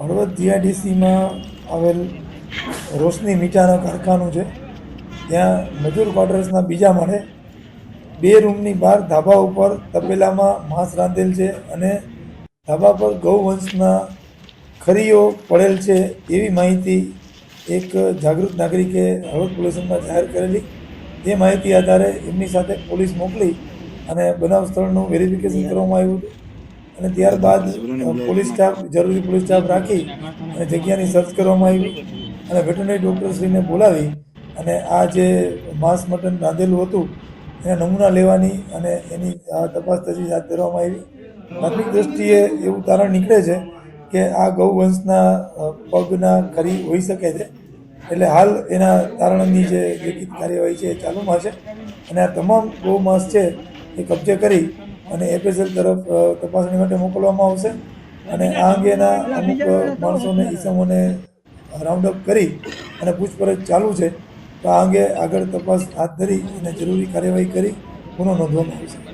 હળવદ જીઆઈડીસીમાં આવેલ રોશની મીઠાના કારખાનું છે. ત્યાં મજૂર ક્વાર્ટર્સના બીજા માળે બે રૂમની બહાર ધાબા ઉપર તપેલામાં માંસ રાંધેલ છે અને ધાબા પર ગૌવંશના ખરીઓ પડેલ છે એવી માહિતી એક જાગૃત નાગરિકે હળવદ પોલીસમાં જાહેર કરેલી. તે માહિતી આધારે એમની સાથે પોલીસ મોકલી અને બનાવ સ્થળનું વેરિફિકેશન કરવામાં આવ્યું હતું. અને ત્યારબાદ પોલીસ સ્ટાફ જરૂરી પોલીસ સ્ટાફ રાખી અને જગ્યાની સર્ચ કરવામાં આવી અને વેટરનરી ડૉક્ટરશ્રીને બોલાવી અને આ જે માંસ મટન રાંધેલું હતું એના નમૂના લેવાની અને એની આ તપાસ તજવીજ હાથ ધરવામાં આવી. પ્રાથમિક દ્રષ્ટિએ એવું તારણ નીકળે છે કે આ ગૌવંશના પગના ખરી હોઈ શકે છે. એટલે હાલ એના તારણની જે લેખિત કાર્યવાહી છે એ ચાલુમાં છે. અને આ તમામ ગૌમાંસ છે એ કબજે કરી અને એફએસએલ તરફ તપાસણી માટે મોકલવામાં આવશે. અને આ અંગેના અમુક માણસોને, ઈસમોને રાઉન્ડ અપ કરી અને પૂછપરછ ચાલુ છે. તો આ અંગે આગળ તપાસ હાથ ધરી અને જરૂરી કાર્યવાહી કરી ગુનો નોંધવામાં આવશે.